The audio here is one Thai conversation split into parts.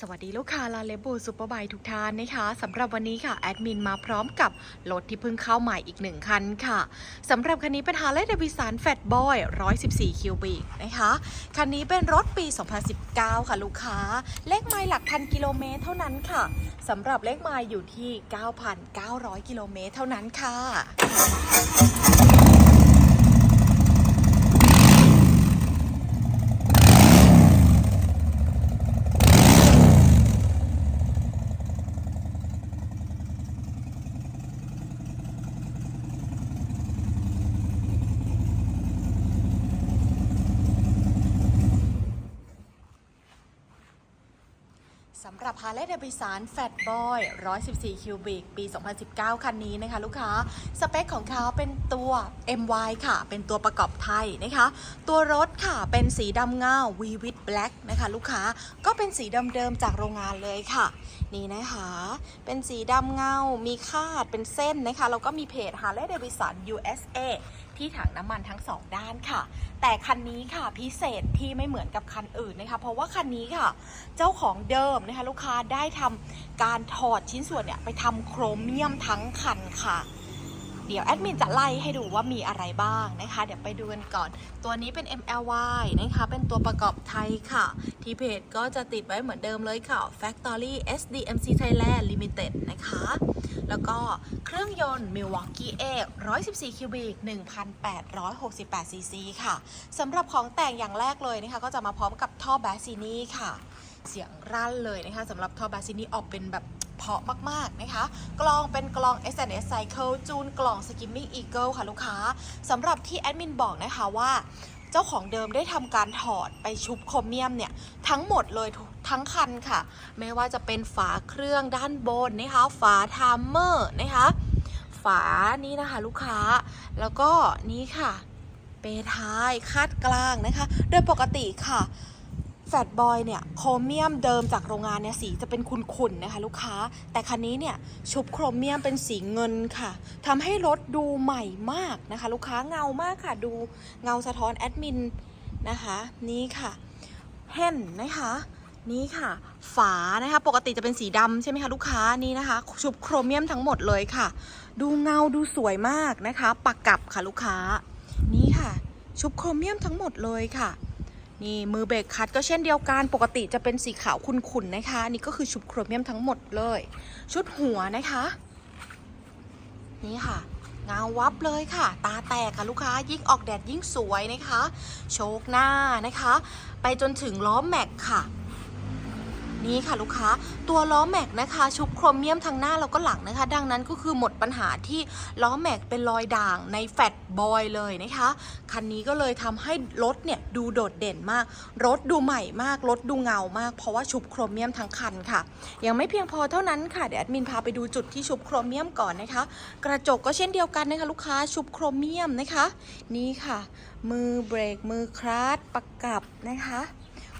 สวัสดีลูกค้าลาเลบูซูเปอร์ไบทุกท่านนะคะสำหรับวันนี้ค่ะแอดมินมาพร้อมกับรถที่เพิ่งเข้าใหม่อีกหนึ่งคันค่ะสำหรับคันนี้เป็น Harley Davidson Fat Boy 114 คิวบิกนะคะคันนี้เป็นรถปี 2019 ค่ะลูกค้า เลขไมล์หลักพันกิโลเมตรเท่านั้นค่ะสำหรับเลขไมล์อยู่ที่ 9,900 กิโลเมตรเท่านั้นค่ะ สำหรับ Harley Davidson Fat Boy 114 คิวบิก ปี 2019 คันนี้นะคะ ลูกค้า สเปคของเขาเป็นตัว MY ค่ะ เป็นตัวประกอบไทยนะคะ ตัวรถค่ะ เป็นสีดำเงา V with Black นะคะ ลูกค้า ก็เป็นสีเดิมๆจากโรงงานเลยค่ะ นี่นะคะ เป็นสีดำเงา มีคาด เป็นเส้นนะคะ แล้วก็มีเพจ Harley Davidson USA ที่ถังน้ำมันทั้งสองด้านค่ะ แต่คันนี้ค่ะพิเศษที่ไม่เหมือนกับคันอื่นนะคะเพราะว่าคันนี้ค่ะ เจ้าของเดิมนะคะลูกค้าได้ทำการถอดชิ้นส่วนเนี่ยไปทำโครเมียมทั้งคันค่ะ เดี๋ยวแอดมินจะไล่ให้ดูว่ามีอะไรบ้างนะคะ เดี๋ยวไปดูกันก่อน ตัวนี้เป็น MLY นะคะ เป็นตัวประกอบไทยค่ะ ที่เพจก็จะติดไว้เหมือนเดิมเลยค่ะ Factory SDMC Thailand Limited นะคะ แล้วก็เครื่องยนต์ Milwaukee A 114 คิวบิก 1,868 ซีซีค่ะ สำหรับของแต่งอย่างแรกเลยนะคะ ก็จะมาพร้อมกับท่อแบสซินี่ค่ะ เสียงรั่นเลยนะคะสำหรับท่อแบสซินี่ออกเป็นแบบ เพาะมากๆนะคะ กลองเป็นกลอง S&S Cycle จูนกล่อง Skimming Eagle ค่ะลูกค้าสำหรับที่แอดมินบอกนะคะว่าเจ้าของเดิมได้ทำการถอดไปชุบโครเมียมเนี่ย ทั้งหมดเลยทั้งคันค่ะ ไม่ว่าจะเป็นฝาเครื่องด้านบนนะคะ ฝาไทม์เมอร์นะคะ ฝานี้นะคะลูกค้า แล้วก็นี่ค่ะ เปท้ายคาดกลางนะคะ โดยปกติค่ะ แฟตบอยเนี่ยโครเมียมเดิมจากโรงงานเนี่ยสีจะเป็นขุ่นๆนะคะลูกค้า แต่คันนี้เนี่ยชุบโครเมียมเป็นสีเงินค่ะทำให้รถดูใหม่มากนะคะ ลูกค้าเงามากค่ะ ดูเงาสะท้อนแอดมินนะคะ นี่ค่ะแห่นนะคะ นี่ค่ะ ฝานะคะ ปกติจะเป็นสีดำใช่ไหมคะลูกค้านี่นะคะ ชุบโครเมียมทั้งหมดเลยค่ะ ดูเงาดูสวยมากนะคะ ปักกับค่ะลูกค้า นี่ค่ะ ชุบโครเมียมทั้งหมดเลยค่ะ นี่มือเบรกคัดก็เช่นเดียวกัน ปกติจะเป็นสีขาวขุ่นๆนะคะนี่ก็คือชุบโครเมียมทั้งหมดเลย ชุดหัวนะคะ นี่ค่ะเงาวับเลยค่ะ ตาแตกค่ะลูกค้ายิ่งออกแดดยิ่งสวยนะคะ โชกหน้านะคะ ไปจนถึงล้อแม็กค่ะ นี่ค่ะลูกค้า ตัวล้อแม็กนะคะ ชุบโครเมียมทั้งหน้าแล้วก็หลังนะคะ ดังนั้นก็คือหมดปัญหาที่ล้อแม็กเป็นรอยด่างในแฟตบอยเลยนะคะ คันนี้ก็เลยทำให้รถเนี่ยดูโดดเด่นมาก รถดูใหม่มาก รถดูเงามาก เพราะว่าชุบโครเมียมทั้งคันค่ะ ยังไม่เพียงพอเท่านั้นค่ะ เดี๋ยวแอดมินพาไปดูจุดที่ชุบโครเมียมก่อนนะคะ กระจกก็เช่นเดียวกันนะคะ ลูกค้าชุบโครเมียมนะคะ นี่ค่ะ มือเบรกมือคลาสประกับนะคะ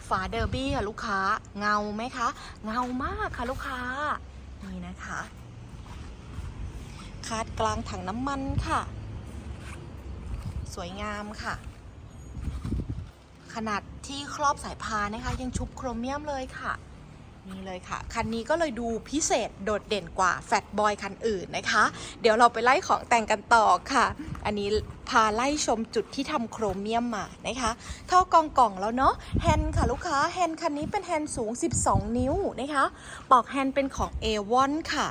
ฝาเดอร์บี้ค่ะลูกค้า เงาไหมคะ เงามากค่ะลูกค้า นี่นะคะ คาดกลางถังน้ำมันค่ะ สวยงามค่ะ ขนาดที่ครอบสายพานนะคะ ยังชุบโครเมียมเลยค่ะนี่เลยค่ะ คันนี้ก็เลยดูพิเศษโดดเด่นกว่าแฟตบอยคันอื่นนะคะ เดี๋ยวเราไปไล่ของแต่งกันต่อค่ะ อันนี้พาไล่ชมจุดที่ทำโครเมียมมานะคะเท่ากองกล่องแล้วเนาะแฮนค่ะลูกค้าแฮนคันนี้เป็นแฮนสูง 12 นิ้วนะคะปอกแฮนเป็นของ A1 ค่ะ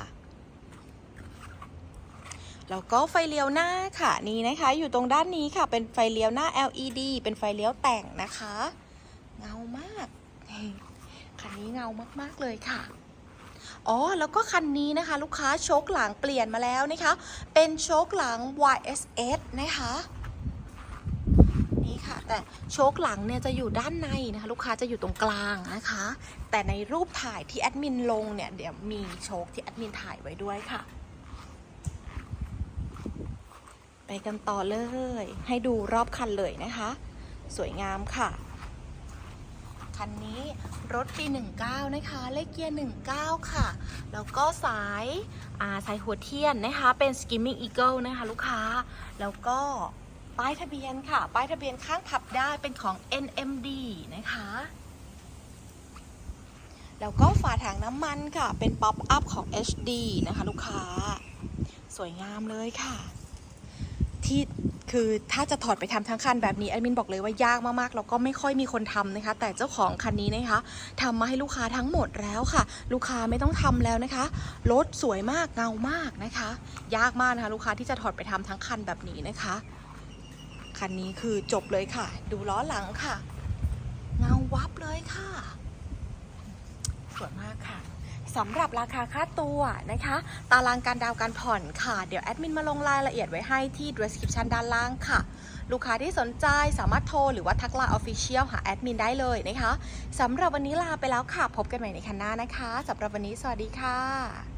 แล้วก็ไฟเลี้ยวหน้าค่ะนี่นะคะ อยู่ตรงด้านนี้ค่ะ เป็นไฟเลี้ยวหน้า LED เป็นไฟเลี้ยวแต่งนะคะ เงามากคันนี้เงามากๆเลยค่ะ อ๋อ แล้วก็คันนี้นะคะ ลูกค้าโชคหลังเปลี่ยนมาแล้วนะคะ เป็นโชคหลัง YSS นะคะนี่ค่ะแต่โชคหลังเนี่ยจะอยู่ด้านในนะคะลูกค้าจะอยู่ตรงกลางนะคะ แต่ในรูปถ่ายที่แอดมินลงเนี่ยเดี๋ยวมีโชคที่แอดมินถ่ายไว้ด้วยค่ะ ไปกันต่อเลย ให้ดูรอบคันเลยนะคะ สวยงามค่ะ คันนี้รถปี 19 นะคะ เลขเกียร์ 19 ค่ะ แล้วก็สายาสายหัวเทียนนะคะ เป็น Skimming Eagle นะคะ ลูกค้า แล้วก็ป้ายทะเบียนค่ะ ป้ายทะเบียนข้างพับได้เป็นของ NMD นะคะ แล้วก็ฝาถังน้ำมันค่ะ เป็นป๊อปอัพของ HD นะคะ ลูกค้า สวยงามเลยค่ะ ที่ คือถ้าจะถอดไปทำทั้งคันแบบนี้แอดมินบอกเลยว่ายากมากๆแล้วก็ไม่ค่อยมีคนทำนะคะ แต่เจ้าของคันนี้นะคะทำมาให้ลูกค้าทั้งหมดแล้วค่ะ ลูกค้าไม่ต้องทำแล้วนะคะรถสวยมากเงามากนะคะ ยากมากนะคะ ลูกค้าที่จะถอดไปทำทั้งคันแบบนี้นะคะคันนี้คือจบเลยค่ะ ดูล้อหลังค่ะ เงาวับเลยค่ะสวยมากค่ะ สำหรับราคาค่าตัวนะคะ ตารางการดาวน์การผ่อนค่ะ เดี๋ยวแอดมินมาลงรายละเอียดไว้ให้ที่ description ด้านล่างค่ะ ลูกค้าที่สนใจสามารถโทรหรือว่าทักไลน์ Official หาแอดมินได้เลยนะคะสำหรับวันนี้ลาไปแล้วค่ะ พบกันใหม่ในคันหน้านะคะสำหรับวันนี้สวัสดีค่ะ